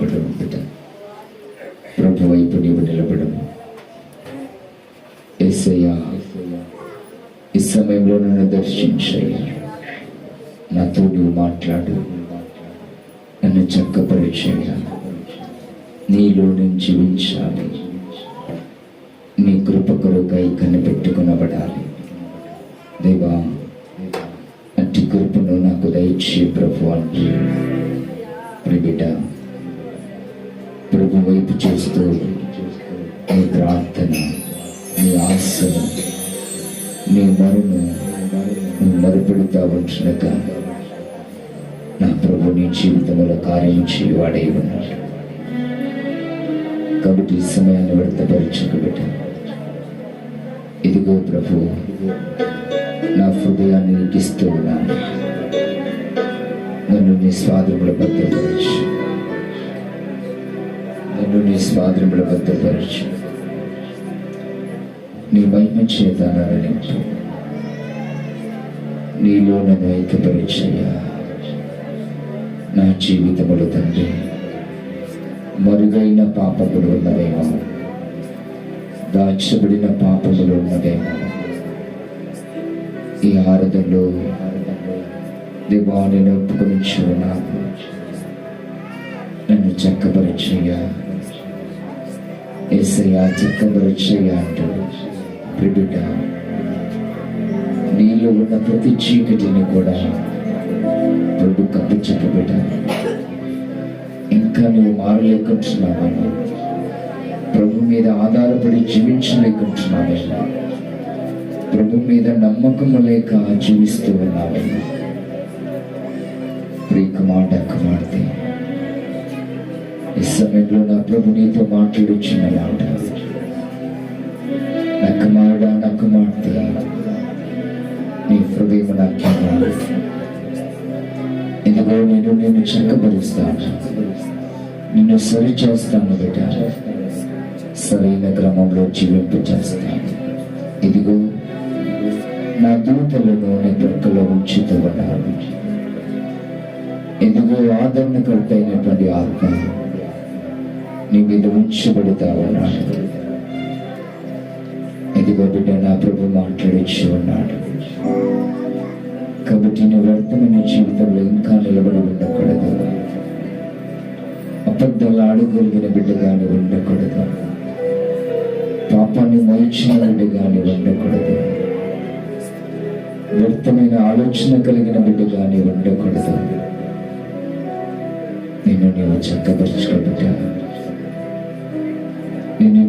నిలబడకూడదు బిడ్డ ప్రభు వైపు నీవు నిలబడము. ఏసయ్యా ఈ సమయంలో నన్ను దర్శించయ్యా. నాతో నువ్వు మాట్లాడు. నన్ను చక్కపరిచయ్యా. నీలో నేను జీవించాలి. నీ కృప కొరకై కనిపెట్టుకునబడాలి. దేవా అట్టి కృపను నాకు దయచే ప్రభు అంటే. బిడ్డ ప్రభు వైపు చూస్తూ నీ ప్రార్థన నీ ఆశను నీ మరును నువ్వు మరుపెడుతా నా ప్రభు నీ జీవితంలో కార్యం చేయవాడై ఉన్నాడు. కాబట్టి ఈ సమయాన్ని వ్యర్థపరచక బిడ్డ ఇదిగో ప్రభు నా హృదయాన్ని నీకు ఉన్నాను. నన్ను నీ స్వాతంత్ర భద్రపరచు. నన్ను నీ స్వాతంత్ర భద్రపరచు నీ మహిమ చేత నన్ను నింపు నీలో నన్ను ఐక్యపరిచయ్యా. నా జీవితములు తండ్రి మరుగైన పాపములు ఉన్నవేమో దాచబడిన పాపములు ఉన్నవేమో ఈ ఆరాధనలో దివాణి ఒప్పుకొని ఉన్నాను నన్ను చక్కపరిచయ్యా. ఏసయ్యా చక్కపరిచయ్యా అంటాడు ప్రిబిడ్డ నీలో ఉన్న ప్రతి చీకటిని కూడా ప్రభు కప్పు చెప్పబిడ్డ ఇంకా నువ్వు మారలేకుంటున్నావని ప్రభు మీద ఆధారపడి జీవించలేకుంటున్నావని ప్రభు మీద నమ్మకము లేక జీవిస్తూ ఉన్నావన్నా ప్రియ మాట కుమార్తె ఈ సమయంలో నా ప్రభు నీతో మాట్లాడుచున్న మాట నా కుమారుడా నా కుమార్తె నీ హృదయం నాకు ఇదిగో నేను నిన్ను చక్కబరుస్తాను. నిన్ను సరి చేస్తాను బిడ్డ. సరైన క్రమంలో జీవింపు చేస్తాను. ఇదిగో నా దూతలను నీ దొరకలో ఉంచుతూ ఉన్నాను. ఇదిగో ఆదరణకర్త అయినటువంటి ఆత్మ. నీ మీద ఉంచబడుతా ఉన్నాడు ఇదిగో బిడ్డ నా ప్రభు మాట్లాడించి ఉన్నాడు కాబట్టి నీ వ్యర్థమైన జీవితంలో ఇంకా నిలబడి ఉండకూడదు. అబద్ధాలు ఆడగలిగిన బిడ్డగాని ఉండకూడదు. పాపాన్ని మోయించిన బిడ్డగాని ఉండకూడదు. వ్యర్థమైన ఆలోచన కలిగిన బిడ్డగాని ఉండకూడదు. నిన్ను నీవు చక్కపరుచుకోబిడ్డ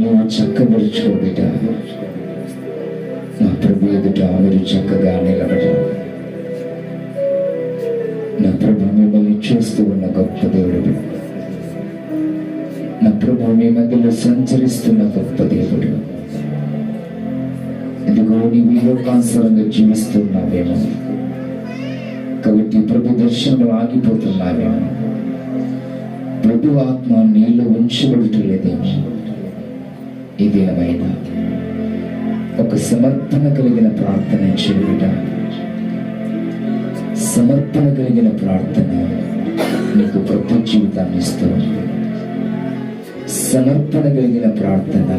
నిన్ను నీవు చక్కపరుచుకోబిడ్డ నా ప్రభు ఎదుట మీరు చక్కగా నిలబడాలి నా ప్రభు మిమ్మల్ని చూస్తూ ఉన్న గొప్ప దేవుడు. నా ప్రభు మీ మధ్యలో సంచరిస్తున్న గొప్ప దేవుడు. ఇదిగో నీవు ఈ లోకానుసారంగా జీవిస్తున్నావేమో. కాబట్టి ప్రభు దర్శనంలో ఆగిపోతున్నావేమో. ప్రభు ఆత్మ నీళ్ళు ఉంచబడటలేదేమో. ఈ దినమైన ఒక సమర్పణ కలిగిన ప్రార్థన చేయుట సమర్పణ కలిగిన ప్రార్థన నీకు కొత్త జీవితాన్ని ఇస్తుంది. సమర్పణ కలిగిన ప్రార్థన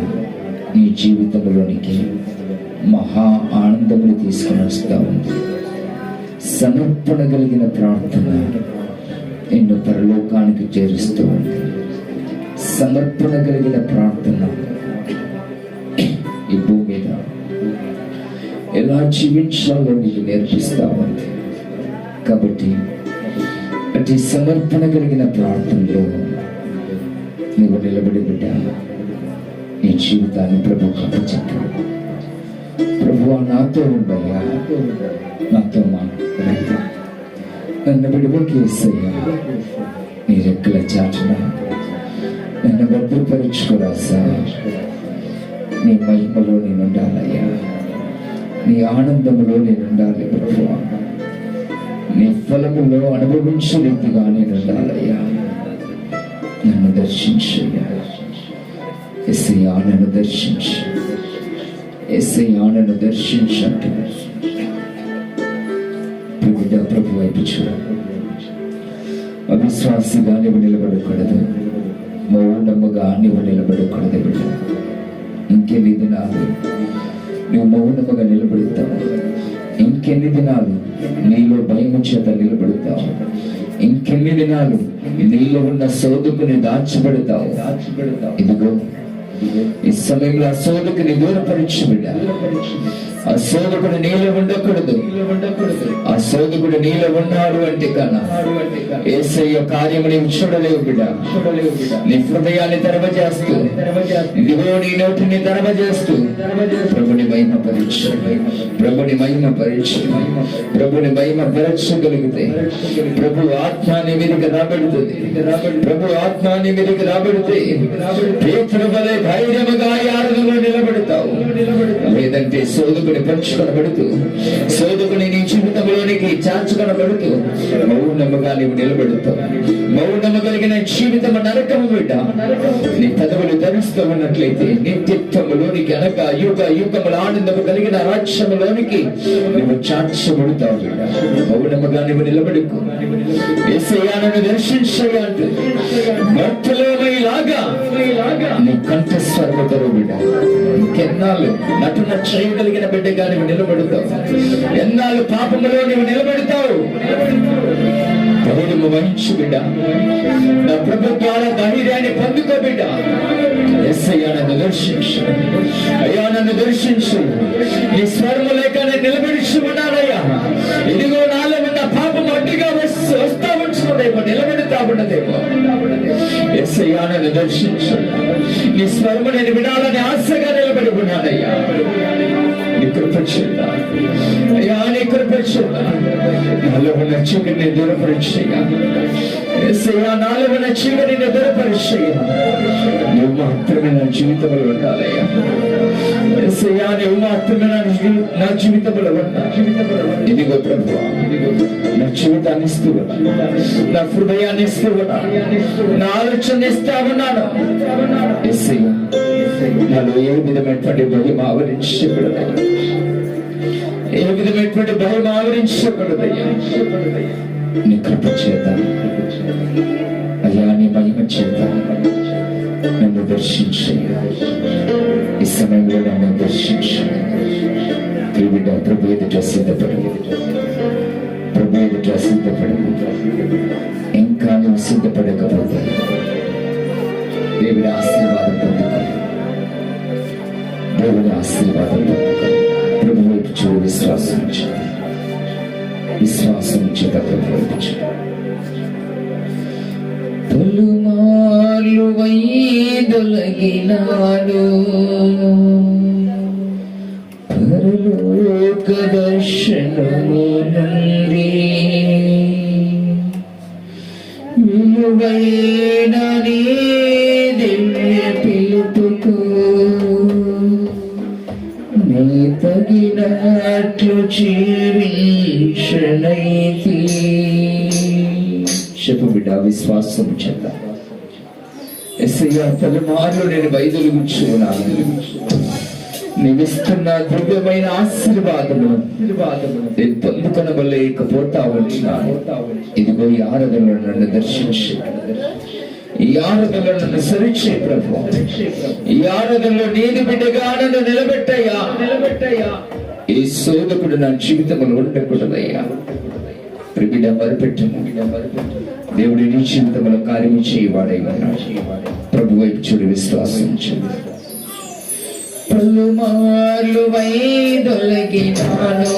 నీ జీవితంలోనికి మహా ఆనందములు తీసుకుని వస్తూ ఉంది. సమర్పణ కలిగిన ప్రార్థన నిన్ను పరలోకానికి చేరుస్తూ ఉంది. సమర్పణ కలిగిన ప్రార్థన ఈ భూమి మీద ఎలా జీవించాలో నీకు నేర్పిస్తామంది కాబట్టి అటు సమర్పణ కలిగిన ప్రార్థనలో నీవు నిలబడి బిడ్డ నీ జీవితాన్ని ప్రభు చెప్పాడు ప్రభు నాతో ఉండయ్యా. నాతో మాట్లాడయ్యా. నన్ను విడువకి వేసయ్యా నీ రెక్కల చాటున నన్ను భద్రపరుచుకోరా సార్. నీ మహిమలో నేను ఉండాలయ్యా నీ ఆనందంలో నేను ఉండాలి ప్రభు నీ ఫలములో అనుభవించే రీతిగా నేను ఉండాలయ్యా నన్ను దర్శించయ్యా. ఎస్ఐయా నన్ను దర్శించు. ఎస్ఐయా నన్ను దర్శించండి బిడ్డ ప్రభు వైపు చూడ. అవిశ్వాసిగా నువ్వు నిలబడకూడదు. మౌనముగా నువ్వు నిలబడకూడదు బిడ్డ. ఇంకెన్ని దినాలు నువ్వు మౌనముగా నిలబడతావు. ఇంకెన్ని దినాలు నీలో భయము చేత నిలబడతావు. ఇంకెన్ని దినాలు నీలో ఉన్న సోదుకుని దాచిపెడతావు. దాచిపెడతావు. ఇదిగో ఈ సమయంలో ఆ సోదకుని దూరపరిచి బిడ్డ. ఆ శోధకుడు నీలో ఉండకూడదు. ఆ శోధకుడు నీలో ఉన్నాడు అంటే కన్నా ఏసయ్య కార్యము నీవు చూడలేవు బిడ్డ చూడలేవు బిడ్డ నీ హృదయాన్ని తెరవ చేస్తూ ఇదిగో నీ నోటిని తెరవ చేస్తూ ప్రభుని మహిమ పరీక్ష ప్రభుని మహిమ పరీక్ష ప్రభుని మహిమ పరీక్షగలిగితే ప్రభు ఆత్మాన్ని మీదకి రాబడుతుంది. ప్రభు ఆత్మాన్ని మీదకి రాబడితే పేతురు వలె ధైర్యముగా యారులో నిలబెడతావు. లేదంటే శోధకుడు సోదుకుని పరుచుకొనబడుతూ సేవకుని నీ జీవితంలోనికి చాచుకొనబడుతూ మౌనముగా నీవు నిలబెడుతావు మౌనము కలిగిన జీవితం నరకము బిడ్డ నీ పదవులు ధరిస్తూ ఉన్నట్లయితే నిత్యత్వములోనికి అనక యుగ యుగముల ఆనందము కలిగిన రాజ్యములోనికి నువ్వు చాచబడుతావు మౌనముగా నువ్వు నిలబడుకు. ఏసయ్యాను దర్శించగా అంటుంది భక్తులేలాగా నీ కంఠస్వరము తరువు బిడ్డ ఎన్నాళ్ళు నటున చేయగలిగిన బిడ్డగా నువ్వు నిలబెడతావు. ఎన్నాళ్ళు పాపములో నువ్వు నిలబెడతావు. పౌరుము వహించు బిడ్డ. నా ప్రభుత్వాల ధైర్యాన్ని పొందుకో బిడ్డ. ఎస్ఐయా నన్ను దర్శించు. అయ్యా నన్ను దర్శించు. నీ స్వర్మ లేక నేను ఉన్నానయ్యా. ఇదిగో నాలో ఉన్న పాపం అడ్డుగా వస్తూ వస్తా ఉంచున్నదేమో నిలబెడతా ఉన్నదేమో ఎస్ఐయా నిదర్శించు నీ స్వరము నేను వినాలని ఆశగా నిలబడి ఉన్నానయ్యా. నీ కృప చేత అయ్యా నీ కృప చేత నాలో ఉన్న చీకటిని దూరపరిచయ్యా. ఎస్ఐయా నాలో ఉన్న చీకటిని దూరపరిచయ్యా. నువ్వు మాత్రమే నా జీవితంలో ఉండాలయ్యా. ఎస్ఐయా నువ్వు మాత్రమే నా జీవిత నా ఇదిగో ప్రభు నా జీవితాన్ని ఇస్తూ నా హృదయాన్ని ఇస్తూ నా ఆలోచన ఇస్తా ఉన్నాను నాలో ఏ విధమైనటువంటి భయం ఆవరించబడదు ఏ విధమైనటువంటి భయం ఆవరించకూడదయ్యా నీ కృప చేత ప్రభు ఎదుట సిద్ధపడు ప్రభు ఎదుట సిద్ధపడు ఇంకా నువ్వు సిద్ధపడకపోతే దేవుడి ఆశీర్వాదం పొందుకో దేవుడి ఆశీర్వాదం పొందుకో ప్రభు వైపు చూ విశ్వాసం విశ్వాసం చేత ప్రభు వైపు పలుమార్లు వైదొలగినాడు. ఎస్ఐయా పలుమార్లు నేను వైదొలుగుచున్నాను నీవిస్తున్న దివ్యమైన ఆశీర్వాదము నేను పొందుకొనబలేకపోతా వచ్చినాను. ఇదిగో ఈ ఆరాధనలో నన్ను దర్శించి. ఈ ఆరాధనలో నన్ను సరిచే ప్రభు. ఈ ఆరాధనలో నేను బిడ్డగా నన్ను నిలబెట్టయ్యా. నిలబెట్టయ్యా ఈ శోధకుడు నా జీవితంలో ఉండకూడదయ్యా. బిడ్డ మరిపెట్టను దేవుడి నీ జీవితంలో కార్యం చేయవాడై ఉన్నాడు. ప్రభు వైపు చూడు విశ్వాసించు. పలుమార్లు వైదొలగినాను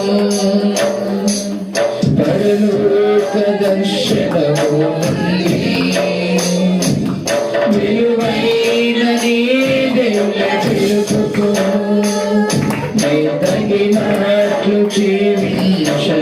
పరలోక దర్శనము విలువైన నీ దేవుని పిలుపుకు తగినట్లు జీవించలేని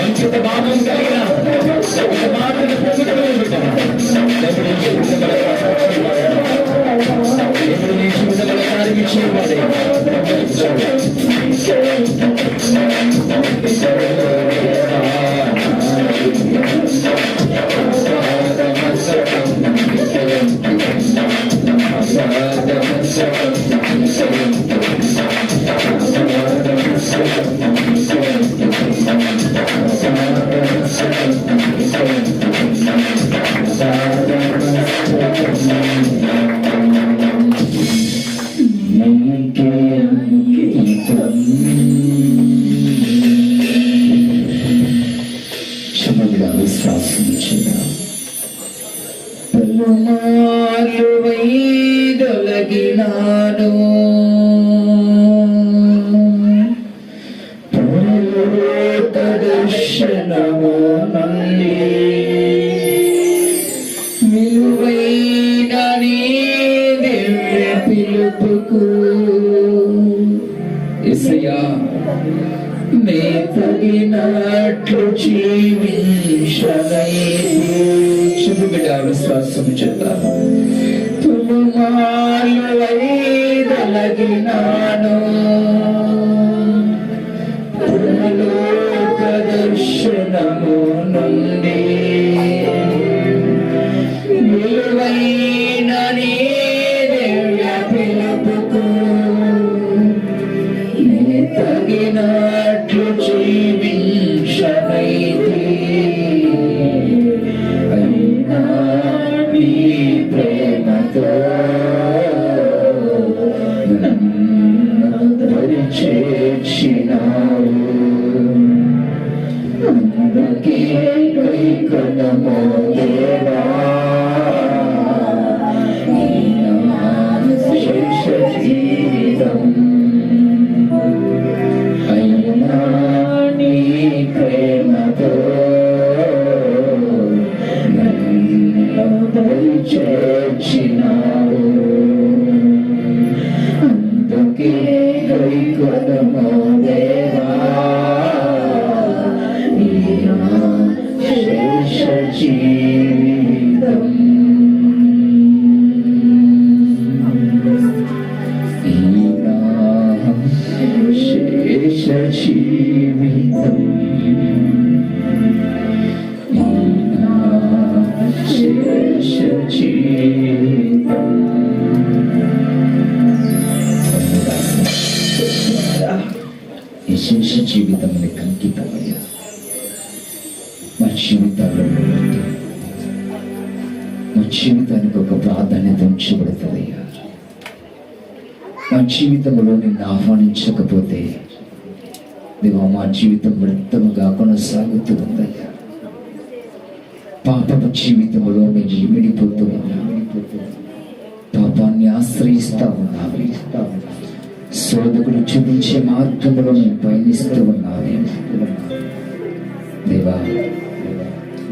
bunch of the పలుమార్లు తగినట్లు ఆహ్వానించకపోతే దేవా మా జీవితం వ్యర్థముగా కొనసాగుతూ ఉందయ్యా పాపపు జీవితంలో మేము విడిపోతూ ఉన్నాము పాపాన్ని ఆశ్రయిస్తా ఉన్నాము శోధకుడు చూపించే మార్గంలో మేము పయనిస్తూ ఉన్నాము దేవా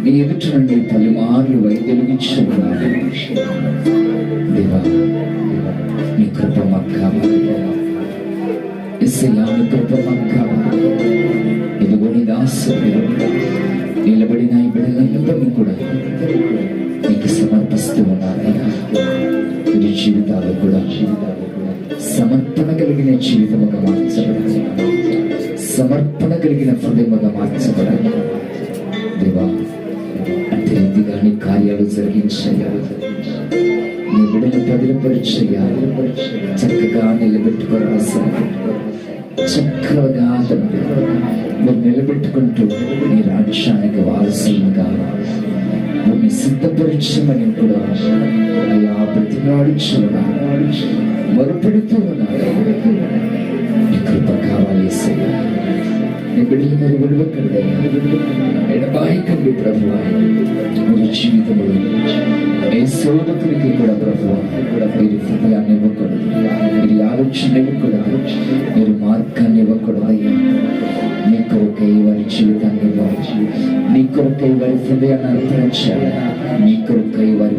నీ ఎదుట నుండి పలుమార్లు వైదొలిగించున్నాను. దేవా నీ కృప మాకు కావాలి ఎస్సయ్యా నీ కృప మాకు కావాలి ఇదిగో నీ దాసుడు నిలబడిన ఈ బిడ్డలందరినీ కూడా నీకు సమర్పిస్తూ ఉన్నానయ్యా వీరి జీవితాలు కూడా సమర్పణ కలిగిన జీవితముగా మార్చబడాలి. సమర్పణ కలిగిన హృదయముగా మార్చబడాలి. దేవా బిడ్డను చక్కగా నిలబెట్టుకోరా సార్ చక్కగా తండ్రి మీరు నిలబెట్టుకుంటూ నీ రాజ్యానికి వారసులుగా భూమి సిద్ధపరిచమని కూడా అయ్యా ప్రతినాడుచున్నాడు మరుపెడుతూ ఉన్నాడు. కృప కావాలి యేసయ్యా. నీ బిడ్డలు మరి విడవకండి ఎడబాయకండి ప్రభు మీరు జీవితంలో ఏ శోధకుడికి కూడా ప్రభు మీరు హృదయాన్ని ఇవ్వకూడదు మీరు ఆలోచన ఇవ్వకూడదు మీరు మార్గాన్ని ఇవ్వకూడదు అయ్యా నీ కొరకై వారి జీవితాన్ని ఇవ్వాలి నీ కొరకై వారి హృదయాన్ని అర్పించాలి నీ కొరకై వారి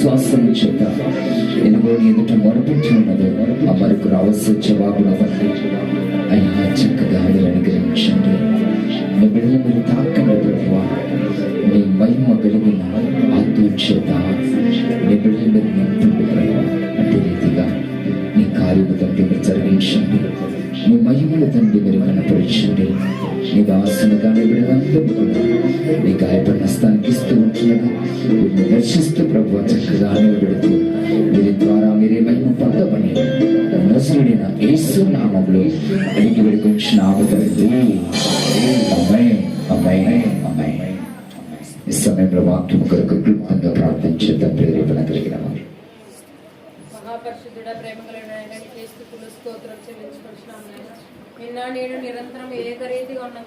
విశ్వాసం చేత. ఇదిగో ఎదుట మొరపెట్టి ఉన్నదో. ఆ మరకు రావాల్సిన జవాబులు బట్టి అయ్యా చక్కగా మీరు అనుగ్రహించండి. మీ బిడ్డలు మీరు తాకండి ప్రభువా. మీ మహిమ వెలుగున ఆత్మ చేత మహాపరిశుద్ధుడ ప్రేమగలైన ఆయన స్తోత్రం చెల్లించుకుంటున్నాం నిన్న నేను నిరంతరం ఏకరీతిగా ఉన్న